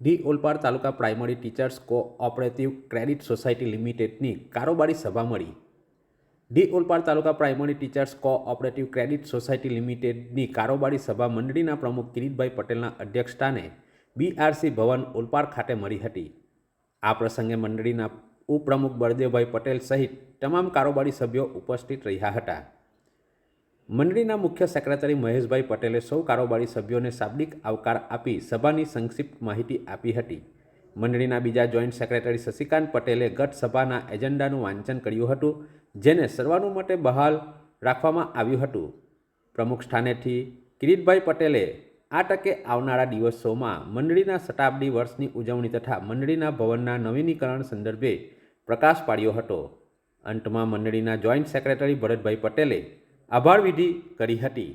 The Olpad taluka primary teachers cooperative credit society લિમિટેડની કારોબારી સભા મળી. The Olpad taluka primary teachers cooperative credit society લિમિટેડની કારોબારી સભા મંડળીના પ્રમુખ કિરીટભાઈ પટેલના અધ્યક્ષસ્થાને બીઆરસી ભવન ઓલપાડ ખાતે મળી હતી. આ પ્રસંગે મંડળીના ઉપપ્રમુખ બળદેવભાઈ પટેલ સહિત તમામ કારોબારી સભ્યો ઉપસ્થિત રહ્યા હતા. મંડળીના મુખ્ય સેક્રેટરી મહેશભાઈ પટેલે સૌ કારોબારી સભ્યોને શાબ્દિક આવકાર આપી સભાની સંક્ષિપ્ત માહિતી આપી હતી. મંડળીના બીજા જોઈન્ટ સેક્રેટરી શશિકાંત પટેલે ગત સભાના એજન્ડાનું વાંચન કર્યું હતું, જેને સર્વાનુમતે બહાલ રાખવામાં આવ્યું હતું. પ્રમુખ સ્થાનેથી કિરીટભાઈ પટેલે આ તકે આવનારા દિવસોમાં મંડળીના શતાબ્દી વર્ષની ઉજવણી તથા મંડળીના ભવનના નવીનીકરણ સંદર્ભે પ્રકાશ પાડ્યો હતો. અંતમાં મંડળીના જોઈન્ટ સેક્રેટરી ભરતભાઈ પટેલે આભાર વિધિ કરી હતી.